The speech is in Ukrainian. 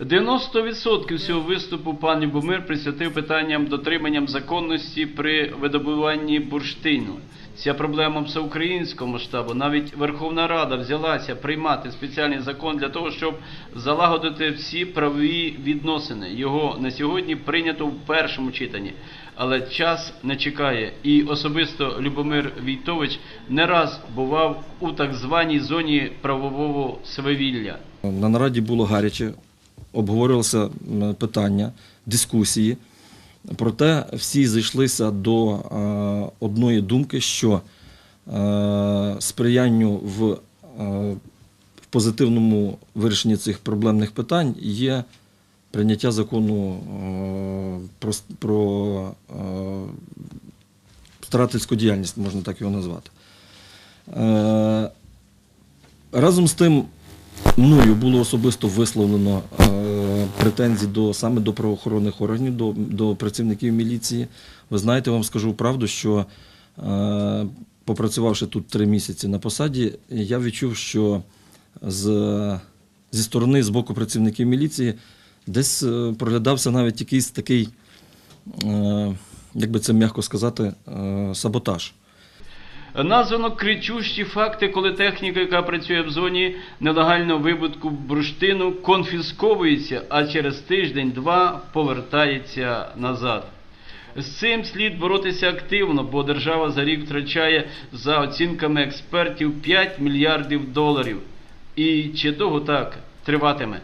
90% всього виступу пан Любомир присвятив питанням дотриманням законності при видобуванні бурштину. Ця проблема всеукраїнського масштабу. Навіть Верховна Рада взялася приймати спеціальний закон для того, щоб залагодити всі правові відносини. Його на сьогодні прийнято в першому читанні. Але час не чекає, і особисто Любомир Війтович не раз бував у так званій зоні правового свавілля. На нараді було гаряче, обговорювалося питання, дискусії. Проте всі зайшлися до е, одної думки, що е, сприянню в, е, в позитивному вирішенні цих проблемних питань є прийняття закону про, старательську діяльність, можна так його назвати. Разом з тим, мною було особисто висловлено претензії до, саме до правоохоронних органів, до, до працівників міліції. Ви знаєте, вам скажу правду, що е, попрацювавши тут три місяці на посаді, я відчув, що з, зі сторони, з боку працівників міліції, десь е, проглядався навіть якийсь такий, е, як би це м'яко сказати, е, саботаж. Названо кричущі факти, коли техніка, яка працює в зоні нелегального вибутку бурштину, конфісковується, а через тиждень-два повертається назад. З цим слід боротися активно, бо держава за рік втрачає за оцінками експертів 5 мільярдів доларів. І чи довго так триватиме?